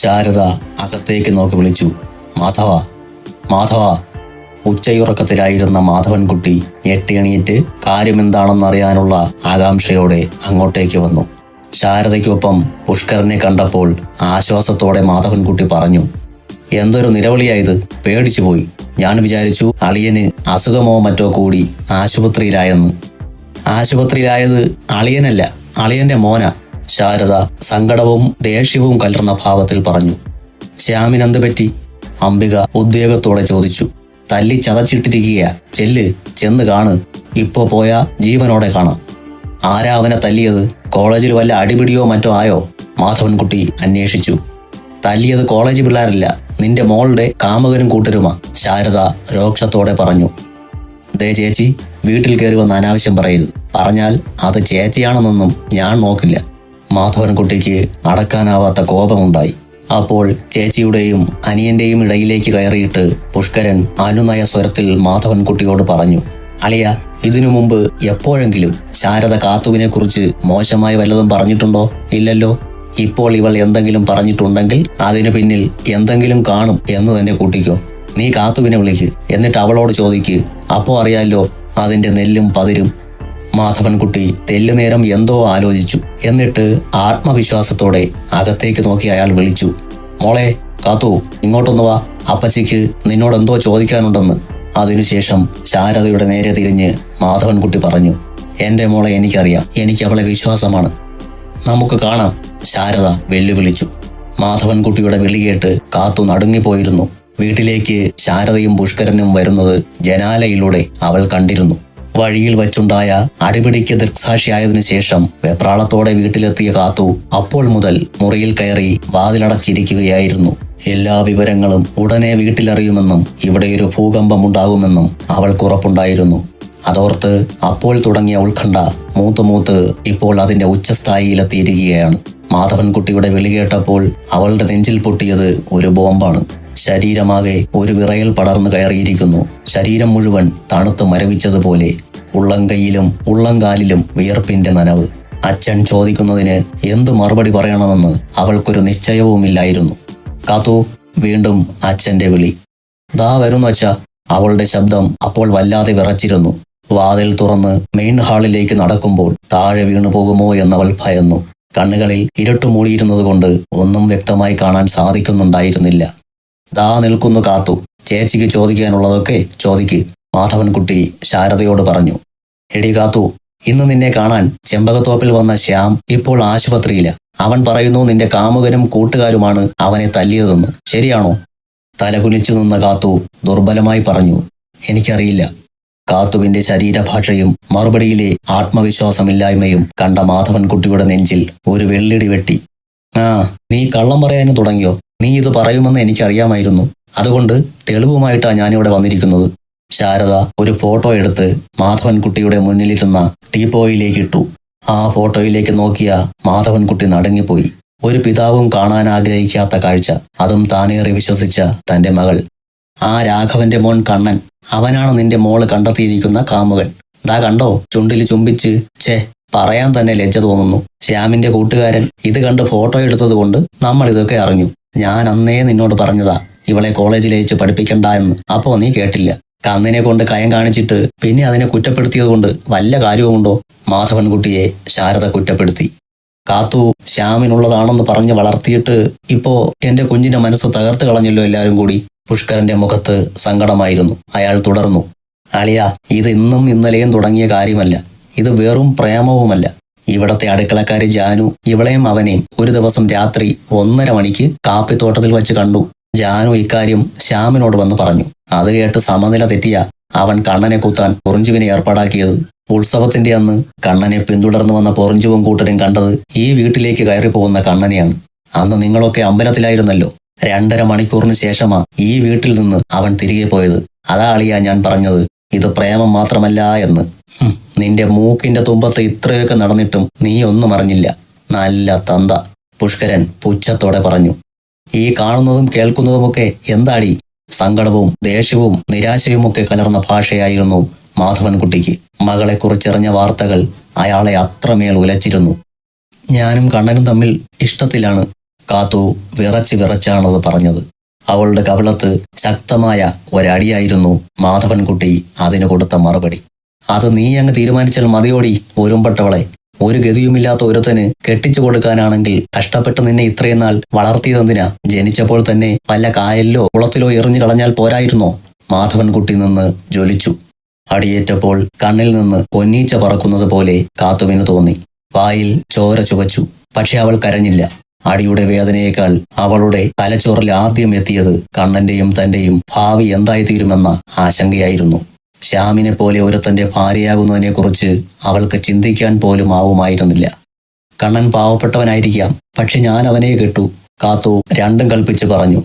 ശാരദ അകത്തേക്ക് നോക്കി വിളിച്ചു. മാധവ മാധവ. ഉച്ചയുറക്കത്തിലായിരുന്ന മാധവൻകുട്ടി ഞെട്ടിയണിയിട്ട് കാര്യമെന്താണെന്നറിയാനുള്ള ആകാംക്ഷയോടെ അങ്ങോട്ടേക്ക് വന്നു. ശാരദയ്ക്കൊപ്പം പുഷ്കരനെ കണ്ടപ്പോൾ ആശ്വാസത്തോടെ മാധവൻകുട്ടി പറഞ്ഞു എന്തൊരു നിലവിളിയായത് പേടിച്ചുപോയി ഞാൻ വിചാരിച്ചു അളിയന് അസുഖമോ മറ്റോ കൂടി ആശുപത്രിയിലായെന്ന്. ആശുപത്രിയിലായത് അളിയനല്ല അളിയന്റെ മോന. ശാരദ സങ്കടവും ദേഷ്യവും കലർന്ന ഭാവത്തിൽ പറഞ്ഞു. ശ്യാമിനെന്ത് പറ്റി അംബിക ഉദ്വേഗത്തോടെ ചോദിച്ചു. തല്ലി ചതച്ചിട്ടിരിക്കുക ചെല്ല് ചെന്ന് കാണ്. ഇപ്പോ പോയാ ജീവനോടെ കാണാം. ആരാ അവനെ തല്ലിയത്? കോളേജിൽ വല്ല അടിപിടിയോ മറ്റോ ആയോ? മാധവൻകുട്ടി അന്വേഷിച്ചു. തല്ലിയത് കോളേജ് പിള്ളേരല്ല നിന്റെ മോളുടെ കാമകനും കൂട്ടരുമാ ശാരദ രോക്ഷത്തോടെ പറഞ്ഞു. ദേ ചേച്ചി വീട്ടിൽ കയറി വന്ന് അനാവശ്യം പറയരുത്. പറഞ്ഞാൽ അത് ചേച്ചിയാണെന്നൊന്നും ഞാൻ നോക്കില്ല. മാധവൻകുട്ടിക്ക് അടക്കാനാവാത്ത കോപമുണ്ടായി. അപ്പോൾ ചേച്ചിയുടെയും അനിയന്റെയും ഇടയിലേക്ക് കയറിയിട്ട് പുഷ്കരൻ അനുനയ സ്വരത്തിൽ മാധവൻകുട്ടിയോട് പറഞ്ഞു അളിയ ഇതിനു മുമ്പ് എപ്പോഴെങ്കിലും ശാരദ കാത്തുവിനെ കുറിച്ച് മോശമായി വല്ലതും പറഞ്ഞിട്ടുണ്ടോ? ഇല്ലല്ലോ. ഇപ്പോൾ ഇവൾ എന്തെങ്കിലും പറഞ്ഞിട്ടുണ്ടെങ്കിൽ അതിനു പിന്നിൽ എന്തെങ്കിലും കാണും എന്ന് തന്നെ കൂട്ടിക്കോ. നീ കാത്തുവിനെ വിളിക്ക്. എന്നിട്ട് അവളോട് ചോദിക്ക്. അപ്പോ അറിയാലോ അതിന്റെ നെല്ലും പതിരും മാധവൻകുട്ടി തെല്ലുനേരം എന്തോ ആലോചിച്ചു. എന്നിട്ട് ആത്മവിശ്വാസത്തോടെ അകത്തേക്ക് നോക്കി അയാൾ വിളിച്ചു. മോളെ കാത്തു. ഇങ്ങോട്ടൊന്നു വാ. അപ്പച്ചിക്ക് നിന്നോട് എന്തോ ചോദിക്കാനുണ്ടെന്ന്. അതിനുശേഷം ശാരദയുടെ നേരെ തിരിഞ്ഞ് മാധവൻകുട്ടി പറഞ്ഞു എന്റെ മോളെ എനിക്കറിയാം. എനിക്ക് അവളെ വിശ്വാസമാണ്. നമുക്ക് കാണാം. ശാരദ വെല്ലുവിളിച്ചു. മാധവൻകുട്ടിയുടെ വിളി കേട്ട് കാത്തു നടുങ്ങിപ്പോയിരുന്നു. വീട്ടിലേക്ക് ശാരദയും പുഷ്കരനും വരുന്നത് ജനാലയിലൂടെ അവൾ കണ്ടിരുന്നു. വഴിയിൽ വച്ചുണ്ടായ അടിപിടിക്ക് ദൃക്സാക്ഷിയായതിനു ശേഷം വെപ്രാളത്തോടെ വീട്ടിലെത്തിയ കാത്തു അപ്പോൾ മുതൽ മുറിയിൽ കയറി വാതിലടച്ചിരിക്കുകയായിരുന്നു. എല്ലാ വിവരങ്ങളും ഉടനെ വീട്ടിലറിയുമെന്നും ഒരു ഭൂകമ്പം ഉണ്ടാകുമെന്നും അവൾക്കുറപ്പുണ്ടായിരുന്നു അതോർത്ത് അപ്പോൾ തുടങ്ങിയ ഉത്കണ്ഠ മൂത്ത് മൂത്ത് ഇപ്പോൾ അതിന്റെ ഉച്ചസ്ഥായിയിലെത്തിയിരിക്കുകയാണ്. മാധവൻകുട്ടിയുടെ വിളി കേട്ടപ്പോൾ അവളുടെ നെഞ്ചിൽ പൊട്ടിയത് ഒരു ബോംബാണ്. ശരീരമാകെ ഒരു വിറയൽ പടർന്നു കയറിയിരിക്കുന്നു. ശരീരം മുഴുവൻ തണുത്തു മരവിച്ചതുപോലെ ഉള്ളംകൈയിലും ഉള്ളംകാലിലും വിയർപ്പിന്റെ നനവ്. അച്ഛൻ ചോദിക്കുന്നതിന് എന്തു മറുപടി പറയണമെന്ന് അവൾക്കൊരു നിശ്ചയവുമില്ലായിരുന്നു. കാത്തു വീണ്ടും അച്ഛന്റെ വിളി. ദാ വരുന്നു അച്ഛ. അവളുടെ ശബ്ദം അപ്പോൾ വല്ലാതെ വിറച്ചിരുന്നു. വാതിൽ തുറന്ന് മെയിൻ ഹാളിലേക്ക് നടക്കുമ്പോൾ താഴെ വീണു പോകുമോ എന്നവൾ ഭയന്നു. കണ്ണുകളിൽ ഇരുട്ട് മൂടിയിരുന്നതുകൊണ്ട് ഒന്നും വ്യക്തമായി കാണാൻ സാധിക്കുന്നുണ്ടായിരുന്നില്ല. ദാ നിൽക്കുന്നു കാത്തു. ചേച്ചിക്ക് ചോദിക്കാനുള്ളതൊക്കെ ചോദിക്ക്. മാധവൻകുട്ടി ശാരദയോട് പറഞ്ഞു. എടി കാത്തു ഇന്ന് നിന്നെ കാണാൻ ചെമ്പകത്തോപ്പിൽ വന്ന ശ്യാം ഇപ്പോൾ ആശുപത്രിയില. അവൻ പറയുന്നു നിന്റെ കാമുകനും കൂട്ടുകാരുമാണ് അവനെ തല്ലിയതെന്ന്. ശരിയാണോ? തലകുലിച്ചു നിന്ന കാത്തു ദുർബലമായി പറഞ്ഞു. എനിക്കറിയില്ല. കാത്തുവിന്റെ ശരീരഭാഷയും മറുപടിയിലെ ആത്മവിശ്വാസമില്ലായ്മയും കണ്ട മാധവൻകുട്ടിയുടെ നെഞ്ചിൽ ഒരു വെള്ളിടി വെട്ടി. ആ നീ കള്ളം പറയാനും തുടങ്ങിയോ? നീ ഇത് പറയുമെന്ന് എനിക്കറിയാമായിരുന്നു. അതുകൊണ്ട് തെളിവുമായിട്ടാ ഞാനിവിടെ വന്നിരിക്കുന്നത്. ശാരദ ഒരു ഫോട്ടോ എടുത്ത് മാധവൻകുട്ടിയുടെ മുന്നിലിരുന്ന ടീപ്പോയിലേക്ക് ഇട്ടു. ആ ഫോട്ടോയിലേക്ക് നോക്കിയ മാധവൻകുട്ടി നടങ്ങിപ്പോയി. ഒരു പിതാവും കാണാൻ ആഗ്രഹിക്കാത്ത കാഴ്ച. അതും താനേറെ വിശ്വസിച്ച തന്റെ മകൾ. ആ രാഘവന്റെ മോൻ കണ്ണൻ അവനാണ് നിന്റെ മോൾ കണ്ടെത്തിയിരിക്കുന്ന കാമുകൻ. ദാ കണ്ടോ? ചുണ്ടിൽ ചുംബിച്ച്. ഛേ പറയാൻ തന്നെ ലജ്ജ തോന്നുന്നു. ശ്യാമിന്റെ കൂട്ടുകാരൻ ഇത് കണ്ട് ഫോട്ടോ എടുത്തതുകൊണ്ട് നമ്മൾ ഇതൊക്കെ അറിഞ്ഞു. ഞാൻ അന്നേ നിന്നോട് പറഞ്ഞതാ ഇവളെ കോളേജിലേച്ച് പഠിപ്പിക്കണ്ട എന്ന്. അപ്പോ നീ കേട്ടില്ല. കന്നിനെ കൊണ്ട് കയം കാണിച്ചിട്ട് പിന്നെ അതിനെ കുറ്റപ്പെടുത്തിയതുകൊണ്ട് വല്ല കാര്യവുമുണ്ടോ? മാധവൻകുട്ടിയെ ശാരദ കുറ്റപ്പെടുത്തി. കാത്തു ശ്യാമിനുള്ളതാണെന്ന് പറഞ്ഞ് വളർത്തിയിട്ട് ഇപ്പോ എന്റെ കുഞ്ഞിന്റെ മനസ്സ് തകർത്ത് കളഞ്ഞല്ലോ എല്ലാവരും കൂടി. പുഷ്കരന്റെ മുഖത്ത് സങ്കടമായിരുന്നു. അയാൾ തുടർന്നു അളിയ ഇത് ഇന്നും ഇന്നലെയും തുടങ്ങിയ കാര്യമല്ല. ഇത് വെറും പ്രേമവുമല്ല. ഇവിടത്തെ അടുക്കളക്കാരി ജാനു ഇവളെയും അവനെയും ഒരു ദിവസം രാത്രി ഒന്നര മണിക്ക് കാപ്പിത്തോട്ടത്തിൽ വെച്ച് കണ്ടു. ജാനു ഇക്കാര്യം ശ്യാമിനോട് വന്ന് പറഞ്ഞു. അത് കേട്ട് സമനില തെറ്റിയ അവൻ കണ്ണനെ കുത്താൻ പൊറിഞ്ചുവിനെ ഏർപ്പാടാക്കിയത്. ഉത്സവത്തിന്റെ അന്ന് കണ്ണനെ പിന്തുടർന്നു വന്ന പൊറിഞ്ചുവും കൂട്ടരും കണ്ടത് ഈ വീട്ടിലേക്ക് കയറി പോകുന്ന കണ്ണനെയാണ്. അന്ന് നിങ്ങളൊക്കെ അമ്പലത്തിലായിരുന്നല്ലോ. രണ്ടര മണിക്കൂറിന് ശേഷമാ ഈ വീട്ടിൽ നിന്ന് അവൻ തിരികെ പോയത്. അതാ അളിയാ ഞാൻ പറഞ്ഞത്. ഇത് പ്രേമം മാത്രമല്ല എന്ന്. നിന്റെ മൂക്കിന്റെ തുമ്പത്ത് ഇത്രയൊക്കെ നടന്നിട്ടും നീ ഒന്നും അറിഞ്ഞില്ല. നല്ല തന്ത പുഷ്കരൻ പുച്ഛത്തോടെ പറഞ്ഞു. ഈ കാണുന്നതും കേൾക്കുന്നതുമൊക്കെ എന്താടി? സങ്കടവും ദേഷ്യവും നിരാശയുമൊക്കെ കലർന്ന ഭാഷയായിരുന്നു മാധവൻകുട്ടിക്ക്. മകളെക്കുറിച്ചറിഞ്ഞ വാർത്തകൾ അയാളെ അത്രമേൽ ഉലച്ചിരുന്നു. ഞാനും കണ്ണനും തമ്മിൽ ഇഷ്ടത്തിലാണ്. കാത്തു വിറച്ച് വിറച്ചാണത് പറഞ്ഞത്. അവളുടെ കവിളത്ത് ശക്തമായ ഒരടിയായിരുന്നു മാധവൻകുട്ടി അതിന് കൊടുത്ത മറുപടി. അത് നീ അങ്ങ് തീരുമാനിച്ചാൽ മതിയോടി ഒരുമ്പട്ടവളെ. ഒരു ഗതിയുമില്ലാത്ത ഒരുത്തന് കെട്ടിച്ചു കൊടുക്കാനാണെങ്കിൽ കഷ്ടപ്പെട്ട് നിന്നെ ഇത്രയും നാൾ വളർത്തിയതെന്തിനാ? ജനിച്ചപ്പോൾ തന്നെ വല്ല കായലിലോ കുളത്തിലോ എറിഞ്ഞു കളഞ്ഞാൽ പോരായിരുന്നോ? മാധവൻകുട്ടി നിന്ന് ജ്വലിച്ചു. അടിയേറ്റപ്പോൾ കണ്ണിൽ നിന്ന് പൊന്നീച്ച പറക്കുന്നത് പോലെ കാത്തുവിന് തോന്നി. വായിൽ ചോര ചുവച്ചു. പക്ഷെ അവൾ കരഞ്ഞില്ല. അടിയുടെ വേദനയേക്കാൾ അവളുടെ തലച്ചോറിൽ ആദ്യം എത്തിയത് കണ്ണന്റെയും തന്റെയും ഭാവി എന്തായിത്തീരുമെന്ന ആശങ്കയായിരുന്നു. ശ്യാമിനെ പോലെ ഒരുത്തന്റെ ഭാര്യയാകുന്നതിനെക്കുറിച്ച് അവൾക്ക് ചിന്തിക്കാൻ പോലും ആവുമായിരുന്നില്ല. കണ്ണൻ പാവപ്പെട്ടവനായിരിക്കാം പക്ഷെ ഞാൻ അവനെ കെട്ടു കാത്തു രണ്ടും കൽപ്പിച്ചു പറഞ്ഞു.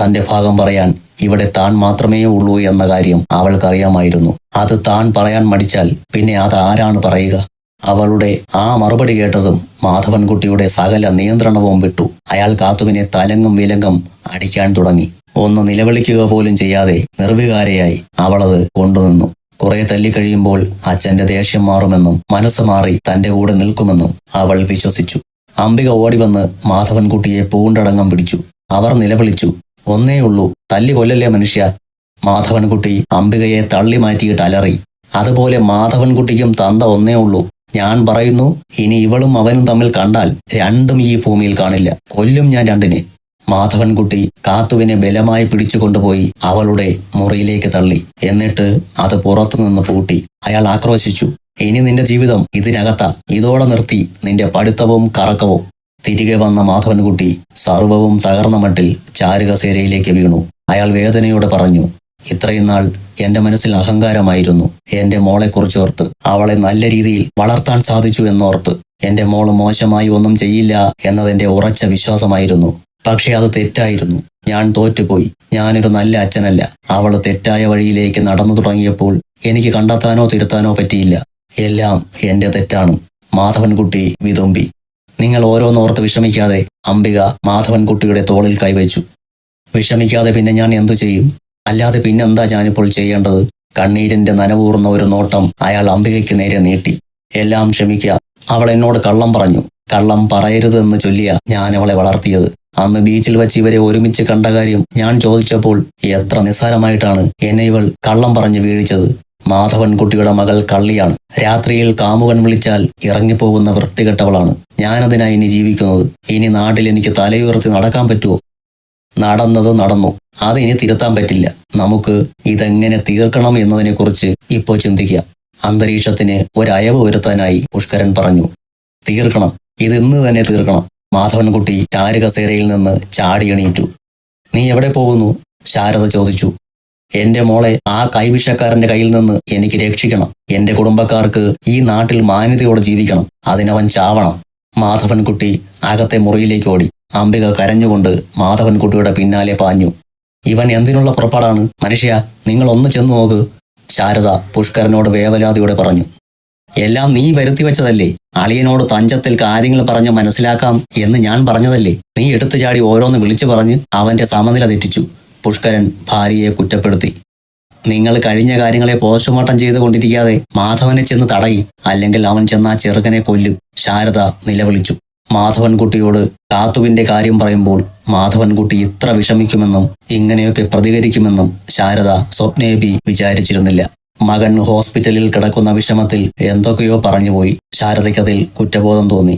തന്റെ ഭാഗം പറയാൻ ഇവിടെ താൻ മാത്രമേ ഉള്ളൂ എന്ന കാര്യം അവൾക്കറിയാമായിരുന്നു. അത് താൻ പറയാൻ മടിച്ചാൽ പിന്നെ അത് ആരാണ് പറയുക? അവളുടെ ആ മറുപടി കേട്ടതും മാധവൻകുട്ടിയുടെ സകല നിയന്ത്രണവും വിട്ടു. അയാൾ കാത്തുവിനെ തലങ്ങും വിലങ്ങും അടിക്കാൻ തുടങ്ങി. ഒന്ന് നിലവിളിക്കുക പോലും ചെയ്യാതെ നിർവികാരയായി അവളത് കൊണ്ടുനിന്നു. കുറെ തല്ലിക്കഴിയുമ്പോൾ അച്ഛന്റെ ദേഷ്യം മാറുമെന്നും മനസ്സ് മാറി തന്റെ കൂടെ നിൽക്കുമെന്നും അവൾ വിശ്വസിച്ചു. അംബിക ഓടിവന്ന് മാധവൻകുട്ടിയെ പൂണ്ടടങ്ങം പിടിച്ചു. അവർ നിലവിളിച്ചു. ഒന്നേയുള്ളൂ തല്ലി കൊല്ലല്ലേ മനുഷ്യ? മാധവൻകുട്ടി അംബികയെ തള്ളി മാറ്റിയിട്ട് അലറി. അതുപോലെ മാധവൻകുട്ടിക്കും തന്ത ഒന്നേ ഉള്ളൂ. ഞാൻ പറയുന്നു ഇനി ഇവളും അവനും തമ്മിൽ കണ്ടാൽ രണ്ടും ഈ ഭൂമിയിൽ കാണില്ല. കൊല്ലും ഞാൻ രണ്ടിനെ. മാധവൻകുട്ടി കാത്തുവിനെ ബലമായി പിടിച്ചുകൊണ്ടുപോയി അവളുടെ മുറിയിലേക്ക് തള്ളി. എന്നിട്ട് അത് പുറത്തുനിന്ന് പൂട്ടി. അയാൾ ആക്രോശിച്ചു. ഇനി നിന്റെ ജീവിതം ഇതിനകത്ത. ഇതോടെ നിർത്തി നിന്റെ പഠിത്തവും കറക്കവും. തിരികെ വന്ന മാധവൻകുട്ടി സർവവും തകർന്ന മട്ടിൽ ചാരുകസേരയിലേക്ക് വീണു. അയാൾ വേദനയോടെ പറഞ്ഞു ഇത്രയും നാൾ എന്റെ മനസ്സിൽ അഹങ്കാരമായിരുന്നു. എന്റെ മോളെക്കുറിച്ചോർത്ത് അവളെ നല്ല രീതിയിൽ വളർത്താൻ സാധിച്ചു എന്നോർത്ത് എന്റെ മോൾ മോശമായി ഒന്നും ചെയ്യില്ല എന്നതെന്റെ ഉറച്ച വിശ്വാസമായിരുന്നു. പക്ഷെ അത് തെറ്റായിരുന്നു. ഞാൻ തോറ്റുപോയി. ഞാനൊരു നല്ല അച്ഛനല്ല. അവൾ തെറ്റായ വഴിയിലേക്ക് നടന്നു തുടങ്ങിയപ്പോൾ എനിക്ക് കണ്ടെത്താനോ തിരുത്താനോ പറ്റിയില്ല. എല്ലാം എന്റെ തെറ്റാണ്. മാധവൻകുട്ടി വിതുമ്പി. നിങ്ങൾ ഓരോന്നോർത്ത് വിഷമിക്കാതെ അംബിക മാധവൻകുട്ടിയുടെ തോളിൽ കൈവച്ചു. വിഷമിക്കാതെ പിന്നെ ഞാൻ എന്തു ചെയ്യും? അല്ലാതെ പിന്നെന്താ ഞാനിപ്പോൾ ചെയ്യേണ്ടത്? കണ്ണീരിന്റെ നനവൂർന്ന ഒരു നോട്ടം അയാൾ അംബികയ്ക്ക് നേരെ നീട്ടി. എല്ലാം ക്ഷമിക്കുക അവൾ എന്നോട് കള്ളം പറഞ്ഞു. കള്ളം പറയരുതെന്ന് ചൊല്ലിയ ഞാൻ അവളെ വളർത്തിയത്. അന്ന് ബീച്ചിൽ വെച്ച് ഇവരെ ഒരുമിച്ച് കണ്ട കാര്യം ഞാൻ ചോദിച്ചപ്പോൾ എത്ര നിസ്സാരമായിട്ടാണ് എന്നെ ഇവൾ കള്ളം പറഞ്ഞ് വീഴിച്ചത്. മാധവൻകുട്ടിയുടെ മകൾ കള്ളിയാണ്. രാത്രിയിൽ കാമുകൻ വിളിച്ചാൽ ഇറങ്ങിപ്പോകുന്ന വൃത്തികെട്ടവളാണ്. ഞാനതിനായി ഇനി ജീവിക്കുന്നത്. ഇനി നാട്ടിൽ എനിക്ക് തലയുയർത്തി നടക്കാൻ പറ്റുമോ? നടന്നത് നടന്നു. അത് ഇനി തിരുത്താൻ പറ്റില്ല. നമുക്ക് ഇതെങ്ങനെ തീർക്കണം എന്നതിനെക്കുറിച്ച് ഇപ്പോൾ ചിന്തിക്കാം. അന്തരീക്ഷത്തിന് ഒരയവ് വരുത്താനായി പുഷ്കരൻ പറഞ്ഞു തീർക്കണം. ഇത് ഇന്ന് തന്നെ തീർക്കണം. മാധവൻകുട്ടി ചാരുകസേരയിൽ നിന്ന് ചാടി എണീറ്റു. നീ എവിടെ പോകുന്നു? ശാരദ ചോദിച്ചു. എന്റെ മോളെ ആ കൈവിഷക്കാരന്റെ കയ്യിൽ നിന്ന് എനിക്ക് രക്ഷിക്കണം. എന്റെ കുടുംബക്കാർക്ക് ഈ നാട്ടിൽ മാന്യതയോടെ ജീവിക്കണം. അതിനവൻ ചാവണം. മാധവൻകുട്ടി അകത്തെ മുറിയിലേക്ക് ഓടി. അംബിക കരഞ്ഞുകൊണ്ട് മാധവൻകുട്ടിയുടെ പിന്നാലെ പാഞ്ഞു. ഇവൻ എന്തിനുള്ള പുറപ്പാടാണ്? മനുഷ്യ നിങ്ങൾ ഒന്ന് ചെന്നു നോക്ക്. ശാരദ പുഷ്കരനോട് വേവലാതിയോടെ പറഞ്ഞു. എല്ലാം നീ വരുത്തി വെച്ചതല്ലേ? അളിയനോട് തഞ്ചത്തിൽ കാര്യങ്ങൾ പറഞ്ഞ് മനസ്സിലാക്കാം എന്ന് ഞാൻ പറഞ്ഞതല്ലേ? നീ എടുത്തു ചാടി ഓരോന്ന് വിളിച്ചു പറഞ്ഞ് അവന്റെ സമനില തെറ്റിച്ചു. പുഷ്കരൻ ഭാര്യയെ കുറ്റപ്പെടുത്തി. നിങ്ങൾ കഴിഞ്ഞ കാര്യങ്ങളെ പോസ്റ്റ്മോർട്ടം ചെയ്തുകൊണ്ടിരിക്കാതെ മാധവനെ ചെന്ന് തടയി. അല്ലെങ്കിൽ അവൻ ചെന്ന ആ ചെറുക്കനെ കൊല്ലും. ശാരദ നിലവിളിച്ചു. മാധവൻകുട്ടിയോട് കാത്തുവിന്റെ കാര്യം പറയുമ്പോൾ മാധവൻകുട്ടി ഇത്ര വിഷമിക്കുമെന്നും ഇങ്ങനെയൊക്കെ പ്രതികരിക്കുമെന്നും ശാരദ സ്വപ്നേബി വിചാരിച്ചിരുന്നില്ല. മകൻ ഹോസ്പിറ്റലിൽ കിടക്കുന്ന വിഷമത്തിൽ എന്തൊക്കെയോ പറഞ്ഞുപോയി. ശാരദയ്ക്കതിൽ കുറ്റബോധം തോന്നി.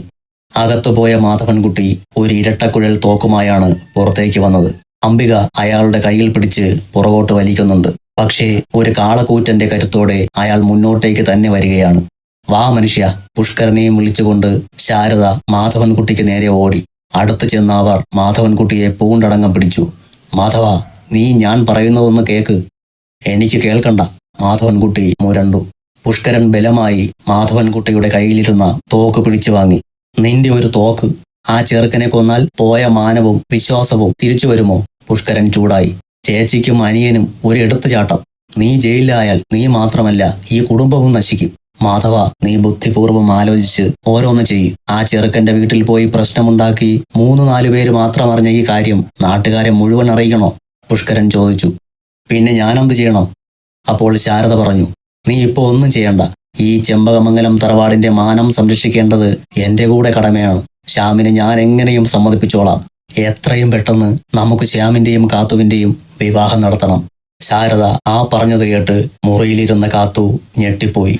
അകത്തുപോയ മാധവൻകുട്ടി ഒരു ഇരട്ടക്കുഴൽ തോക്കുമായാണ് പുറത്തേക്ക് വന്നത്. അംബിക അയാളുടെ കയ്യിൽ പിടിച്ച് പുറകോട്ട് വലിക്കുന്നുണ്ട്. പക്ഷേ ഒരു കാളക്കൂറ്റന്റെ കരുത്തോടെ അയാൾ മുന്നോട്ടേക്ക് തന്നെ വരികയാണ്. വാ മനുഷ്യ പുഷ്കരനെയും വിളിച്ചുകൊണ്ട് ശാരദ മാധവൻകുട്ടിക്ക് നേരെ ഓടി. അടുത്തു ചെന്ന അവർ മാധവൻകുട്ടിയെ പൂണ്ടടങ്ങം പിടിച്ചു. മാധവ നീ ഞാൻ പറയുന്നതൊന്ന് കേക്ക്. എനിക്ക് കേൾക്കണ്ട. മാധവൻകുട്ടി മുരണ്ടു. പുഷ്കരൻ ബലമായി മാധവൻകുട്ടിയുടെ കയ്യിലിരുന്ന തോക്ക് പിടിച്ചു വാങ്ങി. നിന്റെ ഒരു തോക്ക്. ആ ചെറുക്കനെ കൊന്നാൽ പോയ മാനവും വിശ്വാസവും തിരിച്ചു വരുമോ? പുഷ്കരൻ ചൂടായി. ചേച്ചിക്കും അനിയനും ഒരു എടുത്തുചാട്ടം. നീ ജയിലിലായാൽ നീ മാത്രമല്ല ഈ കുടുംബവും നശിക്കും. മാധവ നീ ബുദ്ധിപൂർവം ആലോചിച്ച് ഓരോന്ന് ചെയ്. ആ ചെറുക്കന്റെ വീട്ടിൽ പോയി പ്രശ്നമുണ്ടാക്കി മൂന്ന് നാലു പേര് മാത്രം അറിഞ്ഞ ഈ കാര്യം നാട്ടുകാരെ മുഴുവൻ അറിയിക്കണോ? പുഷ്കരൻ ചോദിച്ചു. പിന്നെ ഞാനെന്ത് ചെയ്യണം? അപ്പോൾ ശാരദ പറഞ്ഞു നീ ഇപ്പോ ഒന്നും ചെയ്യണ്ട. ഈ ചെമ്പകമംഗലം തറവാടിന്റെ മാനം സംരക്ഷിക്കേണ്ടത് എന്റെ കൂടെ കടമയാണ്. ശ്യാമിനെ ഞാൻ എങ്ങനെയും സമ്മതിപ്പിച്ചോളാം. എത്രയും പെട്ടെന്ന് നമുക്ക് ശ്യാമിന്റെയും കാത്തുവിന്റെയും വിവാഹം നടത്തണം. ശാരദ ആ പറഞ്ഞത് കേട്ട് മുറിയിലിരുന്ന കാത്തു ഞെട്ടിപ്പോയി.